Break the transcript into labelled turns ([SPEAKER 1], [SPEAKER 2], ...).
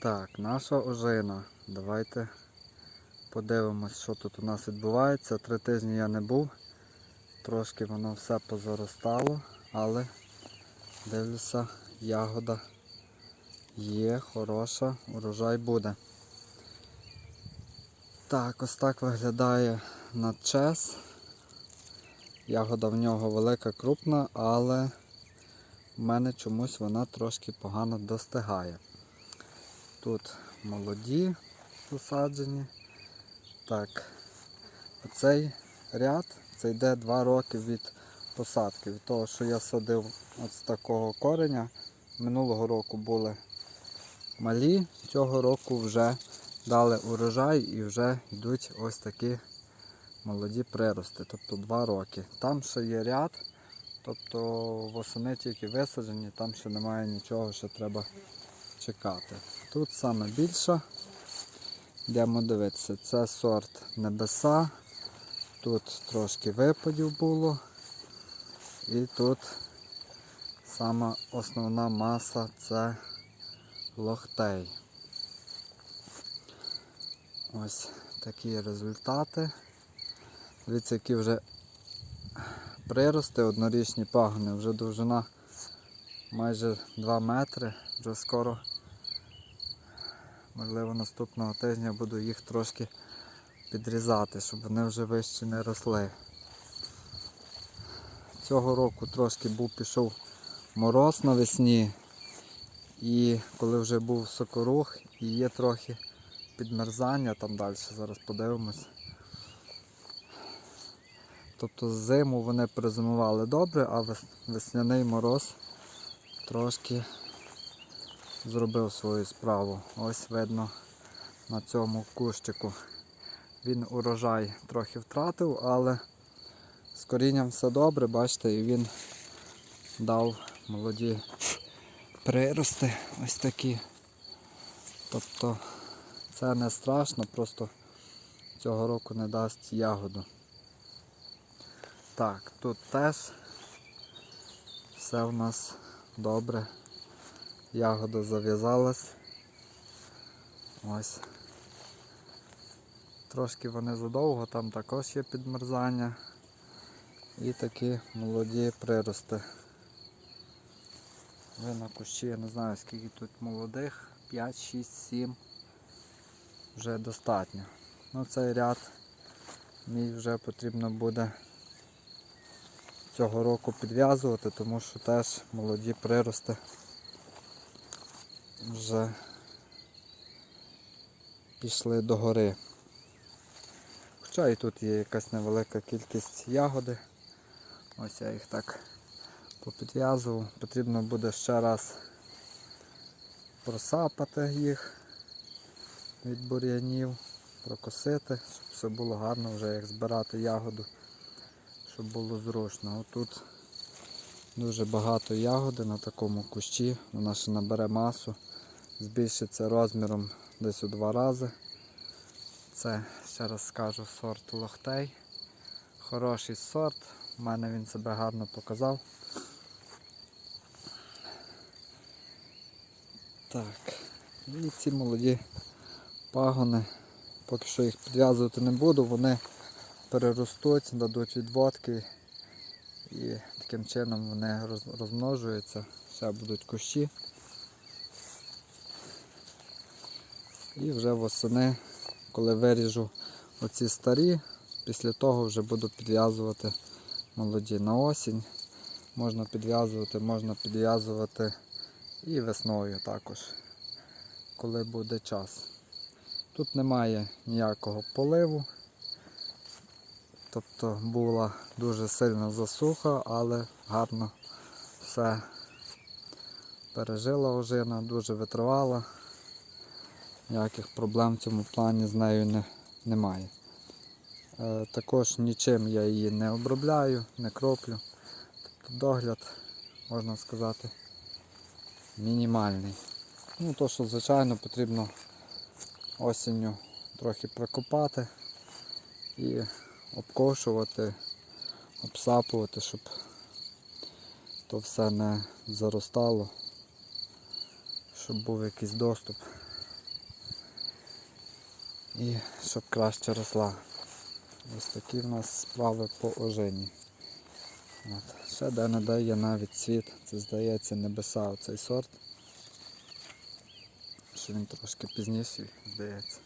[SPEAKER 1] Так, наша ожина. Давайте подивимось, що тут у нас відбувається. Три тижні я не був. Трошки воно все позаростало, але дивлюся, ягода є, хороша, урожай буде. Так, ось так виглядає надчес. Ягода в нього велика, крупна, але в мене чомусь вона трошки погано достигає. Тут молоді посаджені. Так, оцей ряд це йде 2 роки від посадки. Від того, що я садив от з такого кореня. Минулого року були малі, цього року вже дали урожай і вже йдуть ось такі молоді прирости, тобто 2 роки. Там ще є ряд, тобто восени тільки висаджені, там ще немає нічого, що треба чекати. Тут саме більше. Йдемо дивитися. Це сорт небеса. Тут трошки випадів було. І тут сама основна маса це лохтей. Ось такі результати. Дивіться, які вже прирости, однорічні пагони, вже довжина майже 2 метри, вже скоро, можливо, наступного тижня буду їх трошки підрізати, щоб вони вже вище не росли. Цього року трошки був пішов мороз навесні, і коли вже був сокорух і є трохи підмерзання там далі, зараз подивимось. Тобто зиму вони перезимували добре, а весняний мороз трошки зробив свою справу. Ось видно на цьому кущику. Він урожай трохи втратив, але з корінням все добре, бачите, і він дав молоді прирости ось такі. Тобто це не страшно, просто цього року не дасть ягоду. Так, тут теж все в нас добре. Ягода зав'язалась. Ось. Трошки вони задовго, там також є підмерзання. І такі молоді прирости. Ви на кущі, я не знаю скільки тут молодих, 5, 6, 7 вже достатньо. Ну цей ряд мій вже потрібно буде цього року підв'язувати, тому що теж молоді прирости вже пішли до гори. Хоча і тут є якась невелика кількість ягоди. Ось я їх так попідв'язував. Потрібно буде ще раз просапати їх від бур'янів, прокосити, щоб все було гарно вже як збирати ягоду, щоб було зручно. Отут дуже багато ягоди на такому кущі, вона ще набере масу, збільшиться розміром десь у два рази. Це, ще раз скажу, сорт лохтей. Хороший сорт, у мене він себе гарно показав. Так, і ці молоді пагони, поки що їх підв'язувати не буду, вони переростуть, дадуть відводки і таким чином вони розмножуються, ще будуть кущі. І вже восени, коли виріжу оці старі, після того вже буду підв'язувати молоді на осінь. Можна підв'язувати, можна підв'язувати і весною також, коли буде час. Тут немає ніякого поливу. Тобто була дуже сильна засуха, але гарно все пережила ожина, дуже витривала. Ніяких проблем в цьому плані з нею не, немає. Е, також нічим я її не обробляю, не кроплю. Тобто догляд, можна сказати, мінімальний. Ну, то, що звичайно потрібно осінню трохи прикопати і обкошувати, обсапувати, щоб то все не заростало, щоб був якийсь доступ і щоб краще росла. Ось такі в нас справи по ожині. От. Ще де-не-де є навіть цвіт. Це здається небеса оцей сорт. Що він трошки пізніший, здається.